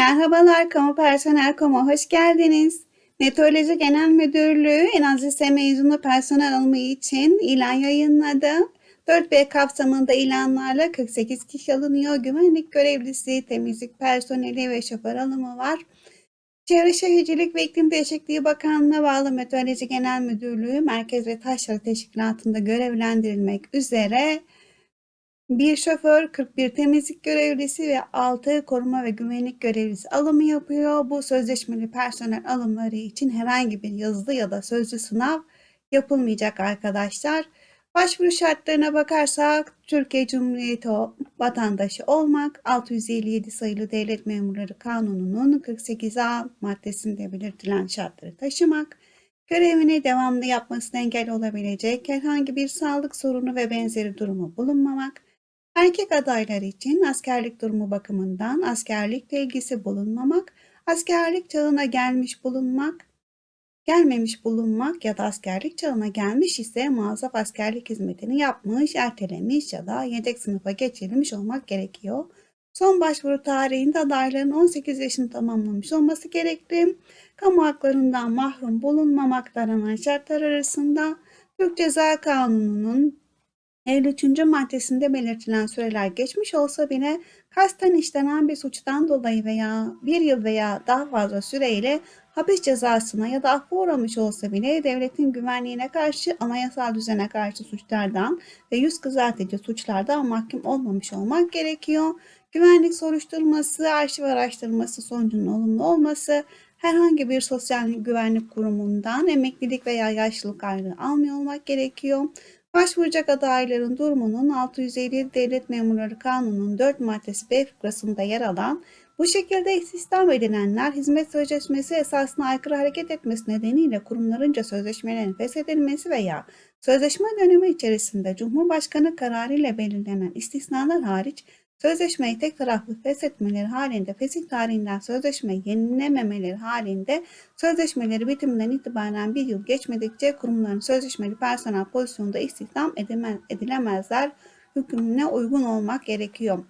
Merhabalar Kamu Personel Kamu hoş geldiniz. Meteoroloji Genel Müdürlüğü en az lise mezunu personel alımı için ilan yayınladı. 4B kapsamında ilanlarla 48 kişi alınıyor. Güvenlik görevlisi, temizlik personeli ve şoför alımı var. Çevre Şehircilik ve İklim Değişikliği Bakanlığı'na bağlı Meteoroloji Genel Müdürlüğü Merkez ve Taşra Teşkilatı'nda görevlendirilmek üzere bir şoför, 41 temizlik görevlisi ve 6 koruma ve güvenlik görevlisi alımı yapıyor. Bu sözleşmeli personel alımları için herhangi bir yazılı ya da sözlü sınav yapılmayacak arkadaşlar. Başvuru şartlarına bakarsak Türkiye Cumhuriyeti vatandaşı olmak 657 sayılı Devlet Memurları Kanunu'nun 48A maddesinde belirtilen şartları taşımak, görevini devamlı yapmasına engel olabilecek herhangi bir sağlık sorunu ve benzeri durumu bulunmamak, Erkek adaylar için askerlik durumu bakımından askerlikle ilgisi bulunmamak, askerlik çağına gelmiş bulunmak, gelmemiş bulunmak ya da askerlik çağına gelmiş ise muazzaf askerlik hizmetini yapmış, ertelemiş ya da yedek sınıfa geçirilmiş olmak gerekiyor. Son başvuru tarihinde adayların 18 yaşını tamamlamış olması gerekli. Kamu haklarından mahrum bulunmamak aranan şartlar arasında Türk Ceza Kanunu'nun 53. maddesinde belirtilen süreler geçmiş olsa bile kasten işlenen bir suçtan dolayı veya bir yıl veya daha fazla süreyle hapis cezasına ya da affa uğramış olsa bile devletin güvenliğine karşı anayasal düzene karşı suçlardan ve yüz kızartıcı suçlardan mahkum olmamış olmak gerekiyor. Güvenlik soruşturması, arşiv araştırması sonucunun olumlu olması, herhangi bir sosyal güvenlik kurumundan emeklilik veya yaşlılık ayrı almıyor olmak gerekiyor. Başvuracak adayların durumunun 657 Devlet Memurları Kanunu'nun 4 maddesi B fıkrasında yer alan bu şekilde istihdam edilenler hizmet sözleşmesi esasına aykırı hareket etmesi nedeniyle kurumlarınca sözleşmelerin feshedilmesi veya sözleşme dönemi içerisinde Cumhurbaşkanı kararı ile belirlenen istisnalar hariç Sözleşmeyi tek taraflı feshetmeleri halinde fesih tarihinden sözleşme yenilememeleri halinde sözleşmeleri bitiminden itibaren bir yıl geçmedikçe kurumların sözleşmeli personel pozisyonunda istihdam edilemezler hükmüne uygun olmak gerekiyor.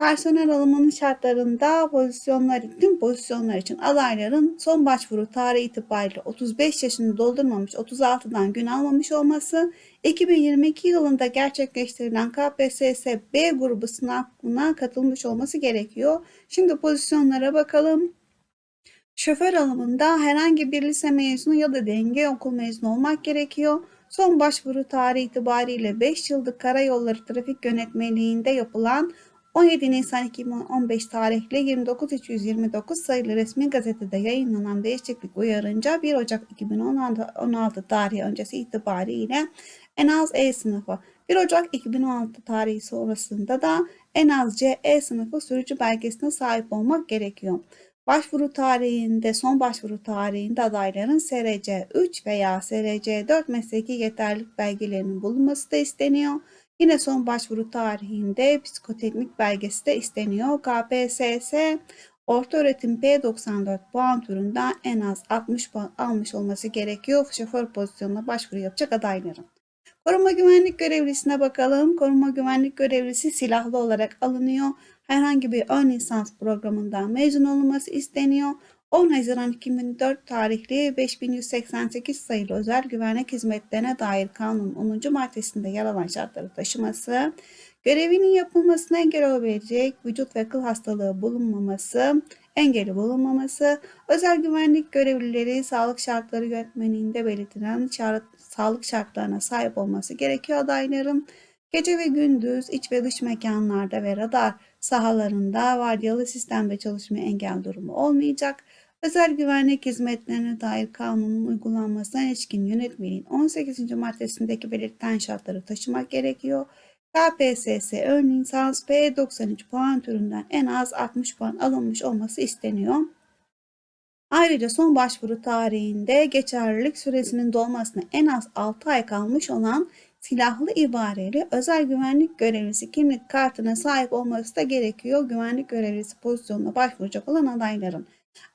Personel alımının şartlarında pozisyonlar, tüm pozisyonlar için adayların son başvuru tarihi itibariyle 35 yaşını doldurmamış 36'dan gün almamış olması, 2022 yılında gerçekleştirilen KPSS B grubu sınavına katılmış olması gerekiyor. Şimdi pozisyonlara bakalım. Şoför alımında herhangi bir lise mezunu ya da denge okul mezunu olmak gerekiyor. Son başvuru tarihi itibariyle 5 yıllık karayolları trafik yönetmeliğinde yapılan 17 Nisan 2015 tarihli 29329 sayılı resmi gazetede yayınlanan değişiklik uyarınca 1 Ocak 2016 tarihi öncesi itibariyle en az E sınıfı, 1 Ocak 2016 tarihi sonrasında da en az C, E sınıfı sürücü belgesine sahip olmak gerekiyor. Başvuru tarihinde, son başvuru tarihinde adayların SRC 3 veya SRC 4 mesleki yeterlilik belgelerinin bulunması da isteniyor. Yine son başvuru tarihinde psikoteknik belgesi de isteniyor. KPSS orta öğretim P94 puan türünden en az 60 puan almış olması gerekiyor şoför pozisyonuna başvuru yapacak adayların. Koruma güvenlik görevlisine bakalım. Koruma güvenlik görevlisi silahlı olarak alınıyor. Herhangi bir ön lisans programından mezun olunması isteniyor. 10 Haziran 2004 tarihli 5188 sayılı özel güvenlik hizmetlerine dair kanunun 10. maddesinde yer alan şartları taşıması, görevinin yapılmasına engel olabilecek vücut ve kıl hastalığı bulunmaması, engeli bulunmaması, özel güvenlik görevlileri sağlık şartları yönetmeliğinde belirtilen şart, sağlık şartlarına sahip olması gerekiyor adayların. Gece ve gündüz iç ve dış mekanlarda ve radar sahalarında vardiyalı sistemde çalışmaya engel durumu olmayacak. Özel güvenlik hizmetlerine dair kanunun uygulanmasına ilişkin yönetmeliğin 18. maddesindeki belirtilen şartları taşımak gerekiyor. KPSS ön lisans P93 puan türünden en az 60 puan alınmış olması isteniyor. Ayrıca son başvuru tarihinde geçerlilik süresinin dolmasına en az 6 ay kalmış olan silahlı ibareli özel güvenlik görevlisi kimlik kartına sahip olması da gerekiyor. Güvenlik görevlisi pozisyonuna başvuracak olan adayların.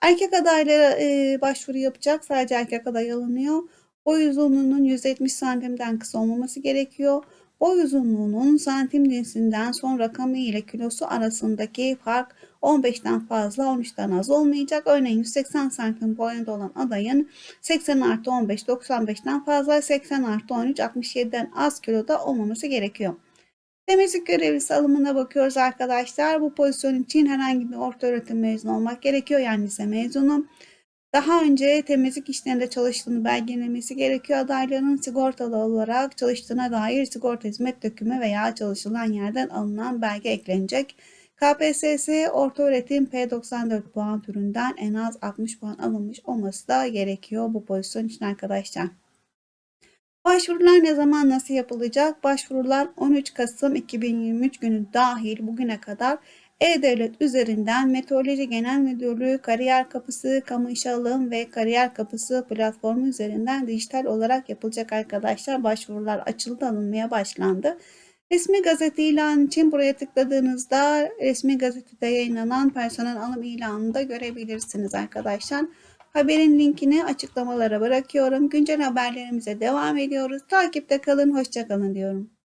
Erkek adaylara e, başvuru yapacak. Sadece erkek aday alınıyor. Boy uzunluğunun 170 santimden kısa olmaması gerekiyor. Boy uzunluğunun santim cinsinden son rakamı ile kilosu arasındaki fark 15'ten fazla 13'ten az olmayacak. Örneğin 180 santim boyunda olan adayın 80 artı 15 95'ten fazla 80 artı 13 67'den az kiloda olmaması gerekiyor. Temizlik görevlisi alımına bakıyoruz arkadaşlar. Bu pozisyon için herhangi bir orta öğretim mezunu olmak gerekiyor. Yani lise mezunu. Daha önce temizlik işlerinde çalıştığını belgelemesi gerekiyor. Adayların sigortalı olarak çalıştığına dair sigorta hizmet dökümü veya çalışılan yerden alınan belge eklenecek. KPSS orta öğretim P94 puan türünden en az 60 puan alınmış olması da gerekiyor bu pozisyon için arkadaşlar. Başvurular ne zaman nasıl yapılacak? Başvurular 13 Kasım 2023 günü dahil bugüne kadar e-Devlet üzerinden Meteoroloji Genel Müdürlüğü Kariyer Kapısı, Kamu İşe Alım ve Kariyer Kapısı platformu üzerinden dijital olarak yapılacak arkadaşlar. Başvurular açıldı alınmaya başlandı. Resmi gazete ilanı için buraya tıkladığınızda resmi gazetede yayınlanan personel alım ilanını da görebilirsiniz arkadaşlar. Haberin linkini açıklamalara bırakıyorum. Güncel haberlerimize devam ediyoruz. Takipte kalın, hoşçakalın diyorum.